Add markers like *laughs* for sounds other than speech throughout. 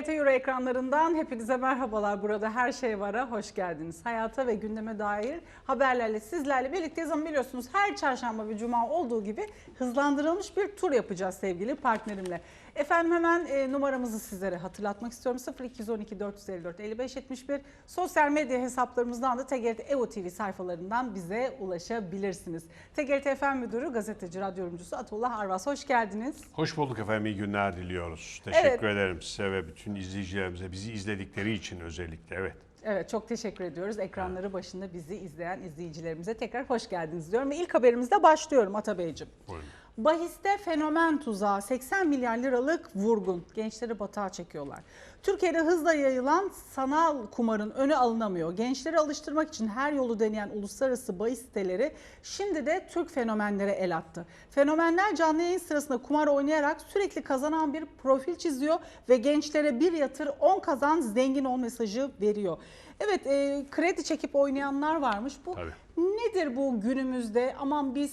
TGRT Euro ekranlarından hepinize merhabalar. Burada her şey vara hoş geldiniz. Hayata ve gündeme dair haberlerle sizlerle birlikteyiz ama biliyorsunuz her çarşamba ve cuma olduğu gibi hızlandırılmış bir tur yapacağız sevgili partnerimle. Efendim hemen e, numaramızı sizlere hatırlatmak istiyorum. 0212 454 55 71 sosyal medya hesaplarımızdan da TGRT Evo TV sayfalarından bize ulaşabilirsiniz. TGRT FM Müdürü, gazeteci, radyo yorumcusu Atullah Arvas hoş geldiniz. Hoş bulduk efendim, iyi günler diliyoruz. Teşekkür Evet. ederim size ve bütün izleyicilerimize, bizi izledikleri için özellikle. Evet. Evet çok teşekkür ediyoruz. Ekranları başında bizi izleyen izleyicilerimize tekrar hoş geldiniz diyorum. Ve ilk haberimizde başlıyorum Atabeyciğim. Buyurun. Bahiste fenomen tuzağı 80 milyar liralık vurgun. Gençleri batağa çekiyorlar. Türkiye'de hızla yayılan sanal kumarın önü alınamıyor. Gençleri alıştırmak için her yolu deneyen uluslararası bahis siteleri şimdi de Türk fenomenlere el attı. Fenomenler canlı yayın sırasında kumar oynayarak sürekli kazanan bir profil çiziyor ve gençlere bir yatır 10 kazan zengin ol mesajı veriyor. Evet e, kredi çekip oynayanlar varmış. Bu Tabii. nedir bu günümüzde aman biz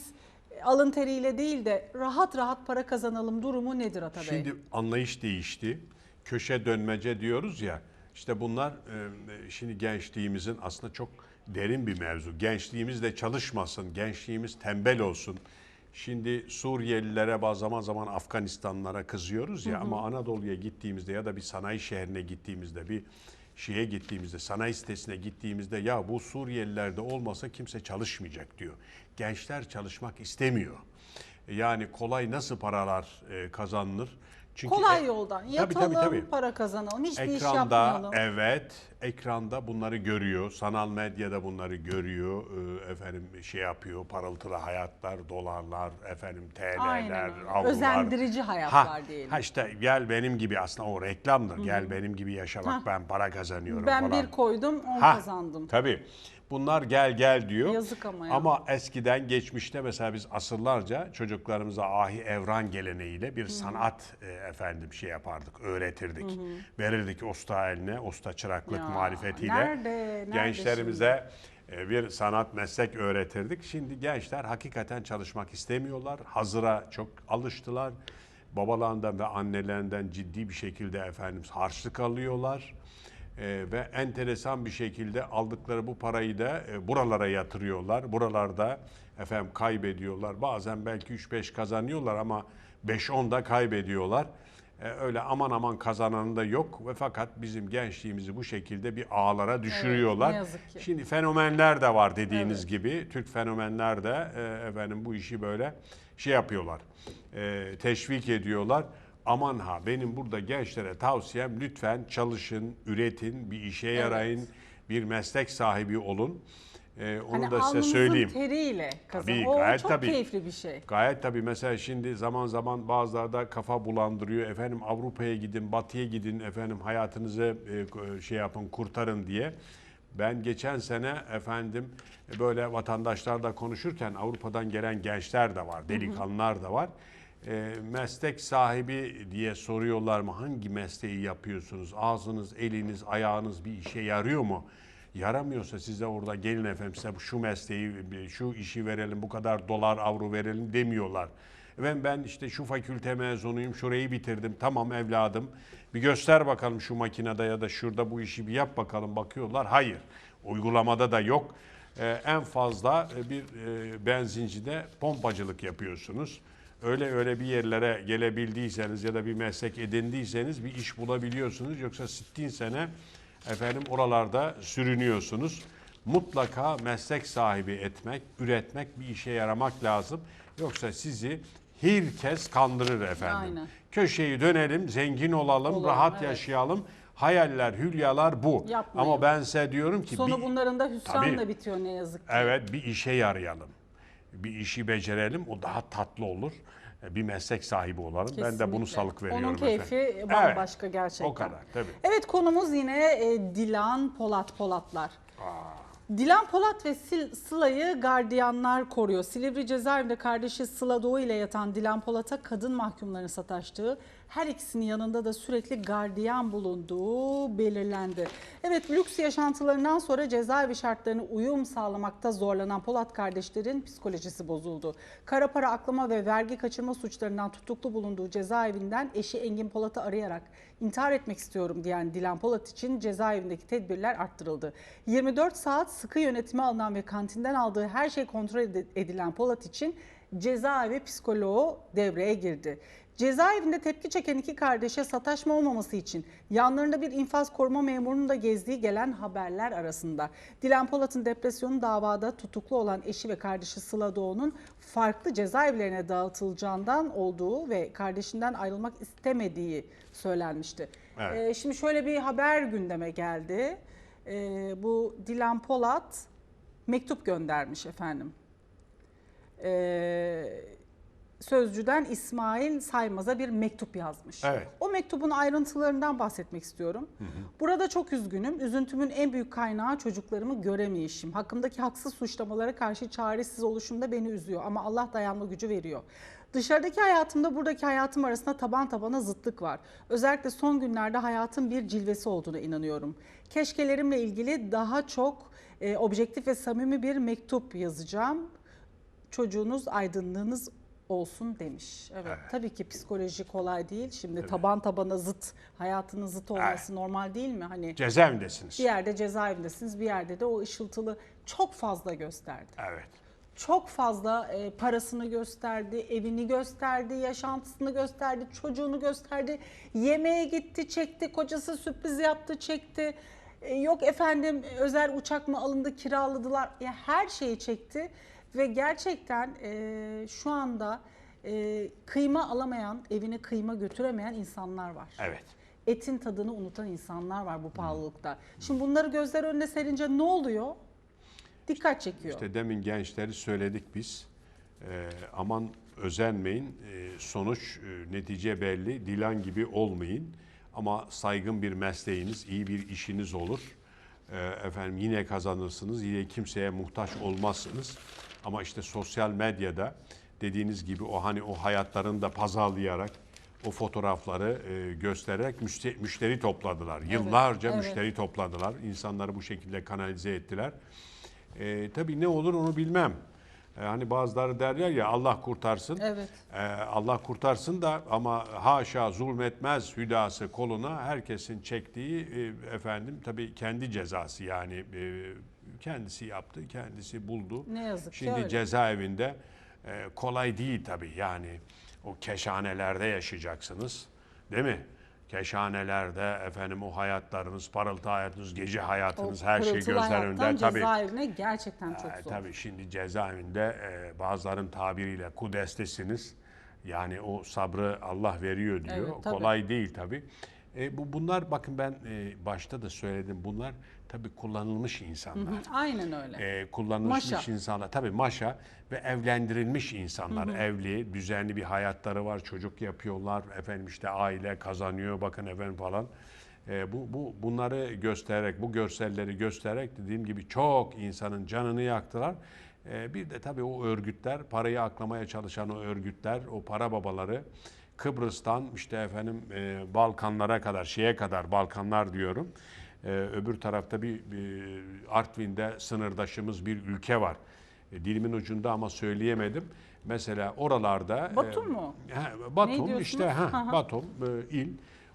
alın teriyle değil de rahat rahat para kazanalım durumu nedir Atabey? Şimdi anlayış değişti. Köşe dönmece diyoruz ya. İşte bunlar e, şimdi gençliğimizin aslında çok derin bir mevzu. Gençliğimiz de çalışmasın, gençliğimiz tembel olsun. Şimdi Suriyelilere bazı zaman zaman Afganistanlara kızıyoruz ya ama Anadolu'ya gittiğimizde ya da bir sanayi şehrine gittiğimizde bir şeye gittiğimizde, sanayi sitesine gittiğimizde ya bu Suriyelilerde olmasa kimse çalışmayacak diyor. Gençler çalışmak istemiyor. Yani kolay nasıl paralar e, kazanılır? Çünkü Kolay e- yoldan Tabii, yatalım tabii, tabii. para kazanalım hiçbir iş Ekranda yapmayalım. evet, ekranda bunları görüyor, sanal medyada bunları görüyor, e, efendim şey yapıyor, parıltılı hayatlar, dolarlar, efendim TL'ler, avrolar. Özendirici hayatlar ha, diyelim. Ha işte gel benim gibi aslında o reklamdır. Gel benim gibi yaşa bak Ha. ben para kazanıyorum ben falan. bir koydum on Ha, kazandım. Tabii. Bunlar gel gel diyor. Yazık ama ya. Ama eskiden geçmişte mesela biz asırlarca çocuklarımıza ahi evran geleneğiyle bir sanat e, efendim şey yapardık, öğretirdik. Verirdik usta eline, usta çıraklık Ya, marifetiyle. nerede, nerede gençlerimize e, bir sanat meslek öğretirdik. Şimdi gençler hakikaten çalışmak istemiyorlar. Hazıra çok alıştılar. Babalarından ve annelerinden ciddi bir şekilde efendim harçlık alıyorlar. Ee, ve enteresan bir şekilde aldıkları bu parayı da e, buralara yatırıyorlar. Buralarda efendim kaybediyorlar. Bazen belki 3-5 kazanıyorlar ama 5-10 da kaybediyorlar. Ee, öyle aman aman kazananı da yok ve fakat bizim gençliğimizi bu şekilde bir ağlara düşürüyorlar. ne yazık ki. Şimdi fenomenler de var dediğiniz gibi. Türk fenomenler de e, efendim bu işi böyle şey yapıyorlar. E, teşvik ediyorlar. Aman ha benim burada gençlere tavsiyem lütfen çalışın, üretin, bir işe yarayın, bir meslek sahibi olun. E, onu Hani da size alnımızın söyleyeyim. teriyle kazan. Tabii, o gayet çok tabii. keyifli bir şey. Gayet tabii mesela şimdi zaman zaman bazıları da kafa bulandırıyor. Efendim Avrupa'ya gidin, Batı'ya gidin, efendim hayatınızı e, şey yapın, kurtarın diye. Ben geçen sene efendim böyle vatandaşlarla konuşurken Avrupa'dan gelen gençler de var, delikanlılar da var. E, meslek sahibi diye soruyorlar mı? Hangi mesleği yapıyorsunuz? Ağzınız, eliniz, ayağınız bir işe yarıyor mu? Yaramıyorsa size orada gelin efendim size şu mesleği, şu işi verelim, bu kadar dolar, avro verelim demiyorlar. Efendim ben işte şu fakülte mezunuyum, şurayı bitirdim. Tamam evladım bir göster bakalım şu makinede ya da şurada bu işi bir yap bakalım bakıyorlar. Hayır uygulamada da yok. Ee, en fazla bir e, benzincide pompacılık yapıyorsunuz. Öyle öyle bir yerlere gelebildiyseniz ya da bir meslek edindiyseniz bir iş bulabiliyorsunuz. Yoksa sittin sene efendim oralarda sürünüyorsunuz. Mutlaka meslek sahibi etmek, üretmek, bir işe yaramak lazım. Yoksa sizi herkes kandırır efendim. Aynen. Köşeyi dönelim, zengin olalım, Olalım, rahat evet. yaşayalım. Hayaller, hülyalar bu. Yapmayın. Ama ben size diyorum ki Sonu bir- bunların da hüsranla Tabii. bitiyor ne yazık ki. Evet bir işe yarayalım. Bir işi becerelim o daha tatlı olur. Bir meslek sahibi olalım. Ben de bunu Kesinlikle. salık veriyorum. Onun keyfi efendim. bambaşka gerçekten. O kadar tabii. Evet konumuz yine e, Dilan Polat Polatlar. Dilan Polat ve Sil- Sıla'yı gardiyanlar koruyor. Silivri cezaevinde kardeşi Sıla Doğu ile yatan Dilan Polat'a kadın mahkumların sataştığı her ikisinin yanında da sürekli gardiyan bulunduğu belirlendi. Evet lüks yaşantılarından sonra cezaevi şartlarına uyum sağlamakta zorlanan Polat kardeşlerin psikolojisi bozuldu. Kara para aklama ve vergi kaçırma suçlarından tutuklu bulunduğu cezaevinden eşi Engin Polat'ı arayarak intihar etmek istiyorum diyen Dilan Polat için cezaevindeki tedbirler arttırıldı. 24 saat sıkı yönetime alınan ve kantinden aldığı her şey kontrol ed- edilen Polat için cezaevi psikoloğu devreye girdi. Cezaevinde tepki çeken iki kardeşe sataşma olmaması için yanlarında bir infaz koruma memurunun da gezdiği gelen haberler arasında. Dilan Polat'ın depresyonu davada tutuklu olan eşi ve kardeşi Sıla Doğu'nun farklı cezaevlerine dağıtılacağından olduğu ve kardeşinden ayrılmak istemediği söylenmişti. Evet. Ee, şimdi şöyle bir haber gündeme geldi. Ee, bu Dilan Polat mektup göndermiş efendim. Ee, Sözcüden İsmail Saymaz'a bir mektup yazmış. Evet. O mektubun ayrıntılarından bahsetmek istiyorum. Burada çok üzgünüm. Üzüntümün en büyük kaynağı çocuklarımı göremeyişim. Hakkımdaki haksız suçlamalara karşı çaresiz oluşum da beni üzüyor ama Allah dayanma gücü veriyor. Dışarıdaki hayatımda buradaki hayatım arasında taban tabana zıtlık var. Özellikle son günlerde hayatın bir cilvesi olduğuna inanıyorum. Keşkelerimle ilgili daha çok e, objektif ve samimi bir mektup yazacağım çocuğunuz aydınlığınız olsun demiş. Evet, tabii ki psikoloji kolay değil. Şimdi taban tabana zıt, hayatının zıt olması normal değil mi? Hani Cezaevindesiniz. bir yerde cezaevindesiniz, bir yerde de o ışıltılı çok fazla gösterdi. Evet. Çok fazla e, parasını gösterdi, evini gösterdi, yaşantısını gösterdi, çocuğunu gösterdi. Yemeğe gitti, çekti, kocası sürpriz yaptı, çekti. E, yok efendim özel uçak mı alındı, kiraladılar. Ya her şeyi çekti ve gerçekten e, şu anda e, kıyma alamayan, evine kıyma götüremeyen insanlar var Evet. etin tadını unutan insanlar var bu pahalılıkta. Şimdi bunları gözler önüne serince ne oluyor? Dikkat çekiyor. İşte demin gençleri söyledik biz. Ee, aman özenmeyin. Ee, sonuç, e, netice belli. Dilan gibi olmayın. Ama saygın bir mesleğiniz, iyi bir işiniz olur. Ee, efendim yine kazanırsınız. Yine kimseye muhtaç olmazsınız. Ama işte sosyal medyada dediğiniz gibi o hani o hayatlarını da pazarlayarak o fotoğrafları e, göstererek müşte- müşteri topladılar. Yıllarca evet. müşteri topladılar. İnsanları bu şekilde kanalize ettiler. E, tabii ne olur onu bilmem. E, hani bazıları derler ya Allah kurtarsın. Evet. E, Allah kurtarsın da ama haşa zulmetmez hüdası koluna herkesin çektiği e, efendim tabii kendi cezası yani e, kendisi yaptı, kendisi buldu. Ne yazık ki Şimdi öyle. cezaevinde e, kolay değil tabii yani o keşanelerde yaşayacaksınız değil mi? Keşanelerde efendim o hayatlarınız, parıltı hayatınız, gece hayatınız her şey gözler önünde tabii. cezaevine gerçekten çok Ee, zor. tabii şimdi cezaevinde e, bazıların tabiriyle kudestesiniz. Yani o sabrı Allah veriyor diyor. Evet, tabii. Kolay değil tabii. E, bu bunlar bakın ben e, başta da söyledim. Bunlar tabii kullanılmış insanlar. Aynen öyle. E, kullanılmış Maşa. insanlar. Tabii maşa ve evlendirilmiş insanlar. Evli, düzenli bir hayatları var. Çocuk yapıyorlar. Efendim işte aile kazanıyor. Bakın efendim falan. E, bu, bu bunları göstererek, bu görselleri göstererek dediğim gibi çok insanın canını yaktılar. E, bir de tabii o örgütler, parayı aklamaya çalışan o örgütler, o para babaları Kıbrıs'tan işte efendim e, Balkanlara kadar, şeye kadar Balkanlar diyorum. E, öbür tarafta bir, bir Artvin'de sınırdaşımız bir ülke var. E, dilimin ucunda ama söyleyemedim. Mesela oralarda Batum mu? He, Batum işte ha. Batum e, il.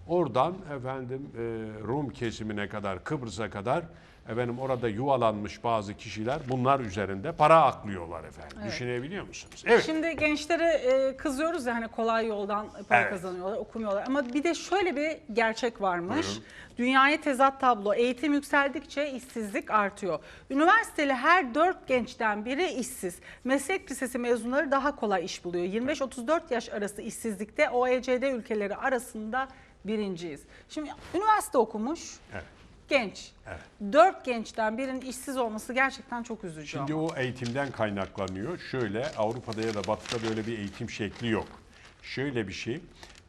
Oradan efendim e, Rum kesimine kadar Kıbrıs'a kadar efendim orada yuvalanmış bazı kişiler bunlar üzerinde para aklıyorlar efendim. Düşünebiliyor musunuz? Evet. Şimdi gençlere e, kızıyoruz ya hani kolay yoldan para Evet. kazanıyorlar, okumuyorlar. Ama bir de şöyle bir gerçek varmış. Dünyaya tezat tablo. Eğitim yükseldikçe işsizlik artıyor. Üniversiteli her dört gençten biri işsiz. Meslek lisesi mezunları daha kolay iş buluyor. 25-34 yaş arası işsizlikte OECD ülkeleri arasında birinciyiz. Şimdi üniversite okumuş Evet. Genç. Evet. Dört gençten birinin işsiz olması gerçekten çok üzücü Şimdi ama. o eğitimden kaynaklanıyor. Şöyle Avrupa'da ya da Batı'da böyle bir eğitim şekli yok. Şöyle bir şey.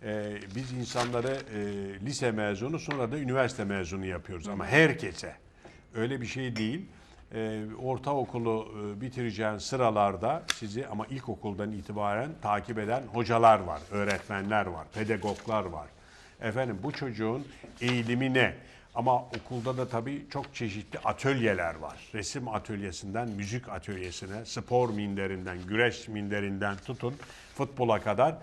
e, biz insanları e, lise mezunu sonra da üniversite mezunu yapıyoruz ama herkese öyle bir şey değil. e, ortaokulu e, bitireceğin sıralarda sizi ama ilkokuldan itibaren takip eden hocalar var, öğretmenler var, pedagoglar var. Efendim bu çocuğun eğilimi ne? Ama okulda da tabii çok çeşitli atölyeler var. Resim atölyesinden müzik atölyesine, spor minderinden, güreş minderinden tutun futbola kadar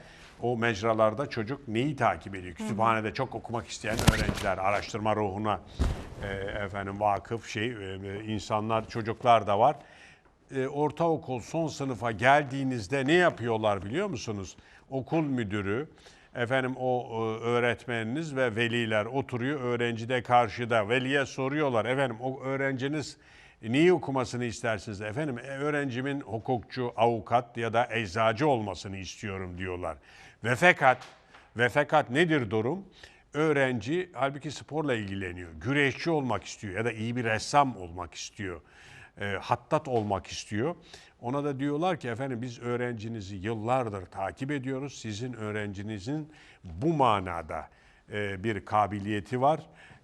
o mecralarda çocuk neyi takip ediyor? Kütüphanede çok okumak isteyen öğrenciler, araştırma ruhuna e, efendim vakıf şey e, insanlar, çocuklar da var. E, ortaokul son sınıfa geldiğinizde ne yapıyorlar biliyor musunuz? Okul müdürü, efendim o e, öğretmeniniz ve veliler oturuyor öğrenci de karşıda. Veliye soruyorlar efendim o öğrenciniz neyi okumasını istersiniz? Efendim e, öğrencimin hukukçu, avukat ya da eczacı olmasını istiyorum diyorlar. Ve fakat ve fakat nedir durum? Öğrenci halbuki sporla ilgileniyor. Güreşçi olmak istiyor ya da iyi bir ressam olmak istiyor. E, hattat olmak istiyor. Ona da diyorlar ki efendim biz öğrencinizi yıllardır takip ediyoruz. Sizin öğrencinizin bu manada e, bir kabiliyeti var.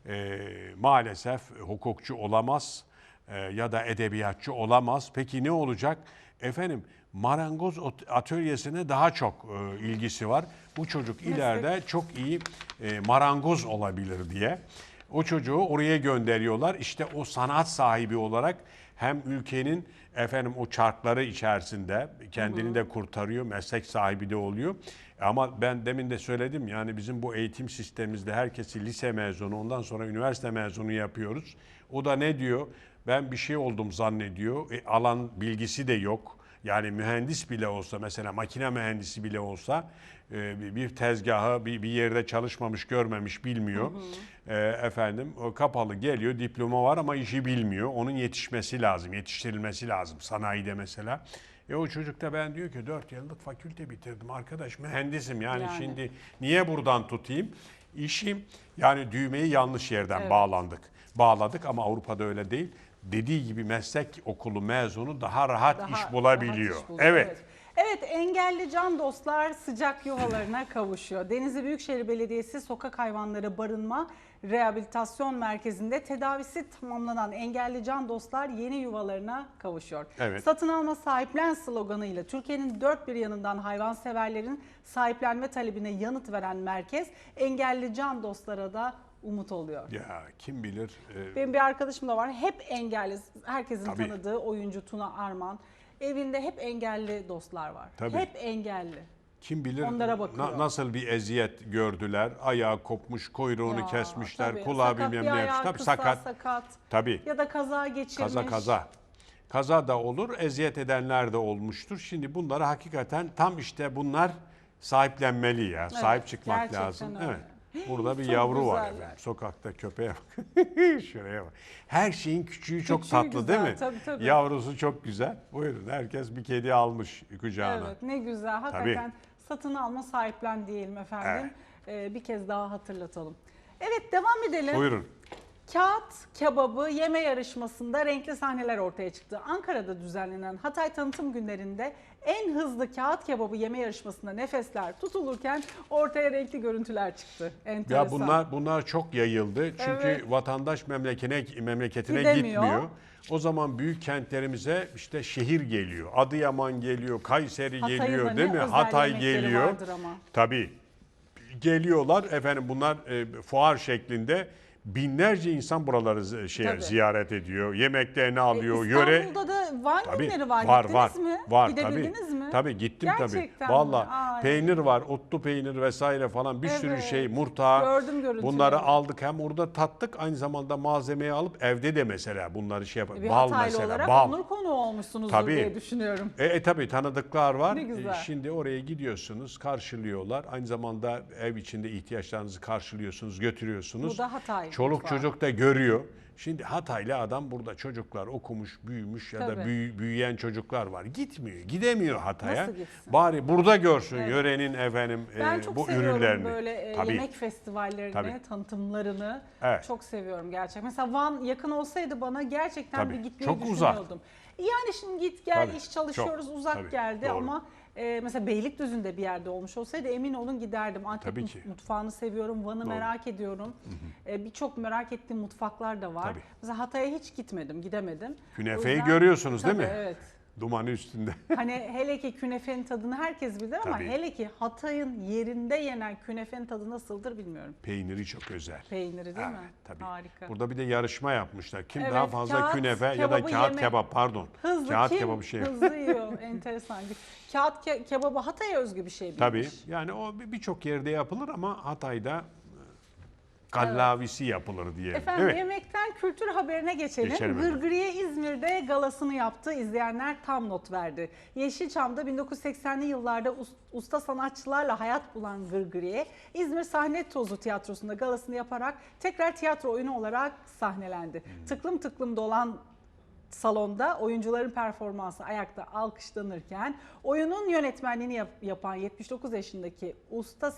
E, maalesef hukukçu olamaz e, ya da edebiyatçı olamaz. Peki ne olacak? Efendim marangoz atölyesine daha çok e, ilgisi var. Bu çocuk ileride çok iyi e, marangoz olabilir diye. O çocuğu oraya gönderiyorlar. İşte o sanat sahibi olarak hem ülkenin efendim o çarkları içerisinde kendini de kurtarıyor, meslek sahibi de oluyor. Ama ben demin de söyledim yani bizim bu eğitim sistemimizde herkesi lise mezunu ondan sonra üniversite mezunu yapıyoruz. O da ne diyor? Ben bir şey oldum zannediyor. E, alan bilgisi de yok. Yani mühendis bile olsa mesela makine mühendisi bile olsa e, bir- tezgahı bir, bir yerde çalışmamış görmemiş bilmiyor. E, efendim kapalı geliyor diploma var ama işi bilmiyor. Onun yetişmesi lazım yetiştirilmesi lazım sanayide mesela. E o çocuk da ben diyor ki 4 yıllık fakülte bitirdim arkadaş mühendisim yani, Yani. şimdi niye buradan tutayım? İşim yani düğmeyi yanlış yerden Evet. bağlandık. Bağladık ama Avrupa'da öyle değil. Dediği gibi meslek okulu mezunu daha rahat Daha iş bulabiliyor. rahat iş buluyor, evet. evet. Evet, engelli can dostlar sıcak yuvalarına kavuşuyor. Denizli Büyükşehir Belediyesi Sokak Hayvanları Barınma Rehabilitasyon Merkezi'nde tedavisi tamamlanan engelli can dostlar yeni yuvalarına kavuşuyor. Evet. Satın alma sahiplen sloganıyla Türkiye'nin dört bir yanından hayvanseverlerin sahiplenme talebine yanıt veren merkez engelli can dostlara da umut oluyor. Ya kim bilir e, Benim bir arkadaşım da var. Hep engelli. Herkesin Tabii. tanıdığı oyuncu Tuna Arman. Evinde hep engelli dostlar var. Tabii. Hep engelli. kim bilir Onlara bakıyor. na- nasıl bir eziyet gördüler. Ayağı kopmuş, kuyruğunu Ya, kesmişler, tabii. kulağı Sakat bilmem ne yapmış. Tabii sakat. sakat. Tabii. Ya da kaza geçirmiş. Kaza kaza. Kaza da olur, eziyet edenler de olmuştur. Şimdi bunları hakikaten tam işte bunlar sahiplenmeli ya. Sahip çıkmak lazım. öyle. Evet. Burada bir Çok yavru var güzeller. efendim. Sokakta köpeğe bak. *laughs* Şuraya bak. Her şeyin küçüğü çok Küçüğü tatlı güzel, değil mi? tabii, tabii. Yavrusu çok güzel. Buyurun herkes bir kedi almış kucağına. Evet ne güzel. Hakikaten satın alma sahiplen diyelim efendim. Ee, bir kez daha hatırlatalım. Evet devam edelim. Buyurun. Kağıt kebabı yeme yarışmasında renkli sahneler ortaya çıktı. Ankara'da düzenlenen Hatay Tanıtım Günlerinde en hızlı kağıt kebabı yeme yarışmasında nefesler tutulurken ortaya renkli görüntüler çıktı. Enteresan. Ya bunlar bunlar çok yayıldı. Çünkü Evet. vatandaş memleketine memleketine Gidemiyor. gitmiyor. O zaman büyük kentlerimize işte şehir geliyor. Adıyaman geliyor, Kayseri Hatay'ın da geliyor ne değil mi? özel Hatay yemekleri geliyor. vardır ama. Tabii. Geliyorlar efendim bunlar e, fuar şeklinde binlerce insan buraları şeye Tabii. ziyaret ediyor. Yemeklerini E, alıyor. Yöre İstanbul'da da Van Tabii, günleri var. var Gittiniz var. mi? Var tabii. mi? Tabii gittim Gerçekten tabii. Valla peynir var, otlu peynir vesaire falan bir sürü Evet. şey, murtağı. Gördüm görüntüleri. Bunları aldık hem orada tattık aynı zamanda malzemeyi alıp evde de mesela bunları şey yapar. Bir Bal Hataylı mesela, olarak bal. onur konu olmuşsunuzdur Tabii. diye düşünüyorum. E, e tabii tanıdıklar var. Ne güzel. E, şimdi oraya gidiyorsunuz, karşılıyorlar. Aynı zamanda ev içinde ihtiyaçlarınızı karşılıyorsunuz, götürüyorsunuz. Bu da Hatay Çoluk mutfağı. çocuk da görüyor. Şimdi Hataylı adam burada çocuklar okumuş, büyümüş ya da Tabii. büyü- büyüyen çocuklar var. Gitmiyor, gidemiyor Hatay'a. Bari burada görsün Evet. yörenin efendim Ben e, çok bu seviyorum ürünlerini. böyle e, Tabii. yemek festivallerini, Tabii. tanıtımlarını. Evet. Çok seviyorum gerçekten. Mesela Van yakın olsaydı bana gerçekten Tabii. bir gitmeyi Çok uzak. düşünüyordum. Yani şimdi git gel Tabii. iş çalışıyoruz Çok. uzak Tabii. geldi Doğru. ama e, mesela Beylikdüzü'nde bir yerde olmuş olsaydı emin olun giderdim. Antep mutfağını seviyorum, Van'ı Doğru. merak ediyorum. E, Birçok merak ettiğim mutfaklar da var. Tabii. Mesela Hatay'a hiç gitmedim, gidemedim. Künefeyi yüzden- görüyorsunuz değil Tabii, mi? Evet. Dumanı üstünde. *laughs* Hani hele ki künefenin tadını herkes bilir ama Tabii. hele ki Hatay'ın yerinde yenen künefenin tadı nasıldır bilmiyorum. Peyniri çok özel. Peyniri değil mi? Evet, tabii. Harika. Burada bir de yarışma yapmışlar. Kim Evet, daha fazla kağıt künefe ya da kebabı kağıt yeme- kebap pardon. Hızlı kağıt kim kebabı şey. hızlı *laughs* yiyor. Enteresan. Kağıt ke- kebabı Hatay'a özgü bir şey Tabii. bilmiş. Yani o bir- birçok yerde yapılır ama Hatay'da gallavisi yapılır diye. Efendim Evet. yemekten kültür haberine geçelim. Geçelim efendim. Gırgırıye İzmir'de galasını yaptı. İzleyenler tam not verdi. Yeşilçam'da 1980'li yıllarda us- usta sanatçılarla hayat bulan Gırgırıye İzmir Sahne Tozu Tiyatrosu'nda galasını yaparak tekrar tiyatro oyunu olarak sahnelendi. Hmm. Tıklım tıklım dolan salonda oyuncuların performansı ayakta alkışlanırken oyunun yönetmenliğini yap- yapan 79 yaşındaki usta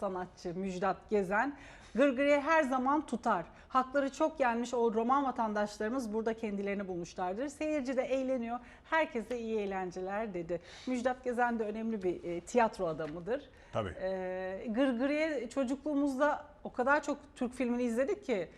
sanatçı Müjdat Gezen Gırgırı'yı her zaman tutar. Hakları çok yenmiş o roman vatandaşlarımız burada kendilerini bulmuşlardır. Seyirci de eğleniyor. Herkese iyi eğlenceler dedi. Müjdat Gezen de önemli bir e, tiyatro adamıdır. Tabii. E, Gırgırı'ya çocukluğumuzda o kadar çok Türk filmini izledik ki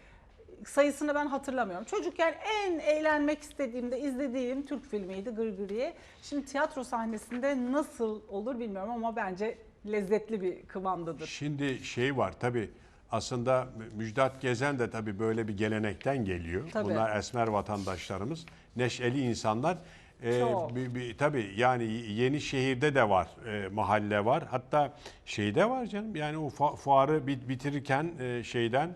sayısını ben hatırlamıyorum. Çocukken en eğlenmek istediğimde izlediğim Türk filmiydi Gırgırı'ye. Şimdi tiyatro sahnesinde nasıl olur bilmiyorum ama bence lezzetli bir kıvamdadır. Şimdi şey var tabii aslında Müjdat Gezen de tabii böyle bir gelenekten geliyor. Tabii. Bunlar esmer vatandaşlarımız, neşeli insanlar. Ee, bir, bir- tabii yani yeni şehirde de var, e, mahalle var. Hatta şeyde var canım yani o fu- fuarı bit- bitirirken e, şeyden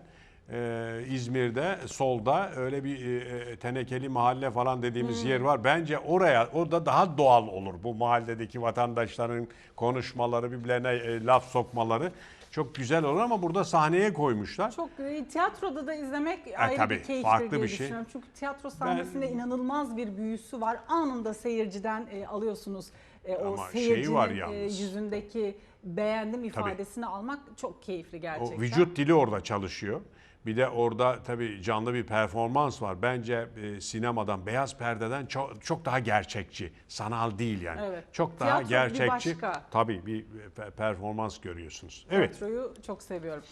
e, İzmir'de solda öyle bir e, tenekeli mahalle falan dediğimiz yer var. Bence oraya orada daha doğal olur bu mahalledeki vatandaşların konuşmaları, birbirlerine e, laf sokmaları çok güzel olur ama burada sahneye koymuşlar. Çok e, tiyatroda da izlemek ayrı tabii, bir keyiftir farklı diye bir şey. düşünüyorum. Çünkü tiyatro sahnesinde inanılmaz bir büyüsü var. Anında seyirciden e, alıyorsunuz e, o Ama şeyi seyircinin var e, yalnız. yüzündeki beğendim ifadesini almak çok keyifli gerçekten. O vücut dili orada çalışıyor. Bir de orada tabii canlı bir performans var. Bence e, sinemadan, beyaz perdeden çok, çok daha gerçekçi. Sanal değil yani. Evet. Çok daha Tiyatro bir gerçekçi. başka. Tabii bir pe- performans görüyorsunuz. Evet. Tiyatroyu çok seviyorum.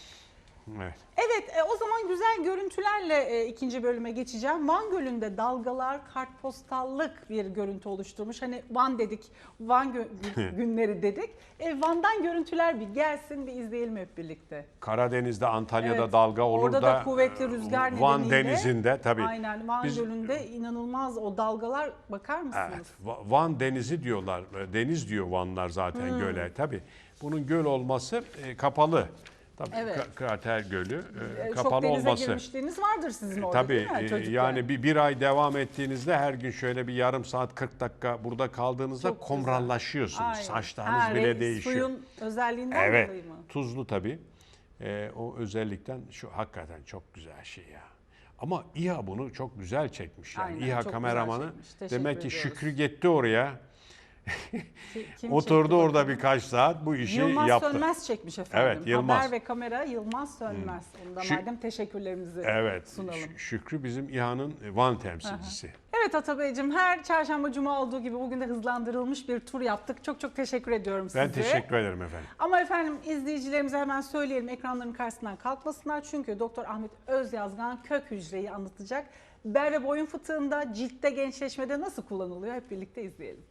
Evet. Evet e, o zaman güzel görüntülerle e, ikinci bölüme geçeceğim. Van Gölü'nde dalgalar kartpostallık bir görüntü oluşturmuş. Hani Van dedik, Van gö- *laughs* günleri dedik. E, Van'dan görüntüler bir gelsin bir izleyelim hep birlikte. Karadeniz'de, Antalya'da Evet, dalga olur orada da, kuvvetli e, rüzgar Van nedeniyle- Denizi'nde tabii. Aynen Van Biz- Gölü'nde inanılmaz o dalgalar bakar mısınız? Evet, Va- Van Denizi diyorlar. E, Deniz diyor Vanlar zaten Hmm. göle. Tabii. Bunun göl olması e, kapalı. Tabii Evet. Ka- Krater Gölü e, E, çok kapalı denize olması. girmişliğiniz vardır sizin orada Tabii değil mi e, çocukken? yani bir, bir ay devam ettiğinizde her gün şöyle bir yarım saat 40 dakika burada kaldığınızda Çok güzel. komrallaşıyorsunuz. Aynen. Saçlarınız Ha, bile değişiyor. Suyun özelliğinden Evet. dolayı mı? Tuzlu tabii. E, o özellikten şu hakikaten çok güzel şey ya. Ama İHA bunu çok güzel çekmiş yani. Aynen, İHA çok güzel kameramanı çekmiş. Teşekkür demek ki ediyoruz. Şükrü gitti oraya. Ki- kim Oturdu orada bakalım? birkaç saat bu işi Yılmaz yaptı. Sönmez çekmiş efendim. Evet, Yılmaz. Haber ve kamera Yılmaz Sönmez. Ondan Şu- madem teşekkürlerimizi Evet. sunalım. Ş- Şükrü bizim İHA'nın Van temsilcisi. Evet Atabeyciğim her çarşamba cuma olduğu gibi bugün de hızlandırılmış bir tur yaptık. Çok çok teşekkür ediyorum size. Ben teşekkür ederim efendim. Ama efendim izleyicilerimize hemen söyleyelim ekranların karşısından kalkmasınlar. Çünkü Doktor Ahmet Özyazgan kök hücreyi anlatacak. Bel ve boyun fıtığında ciltte gençleşmede nasıl kullanılıyor hep birlikte izleyelim.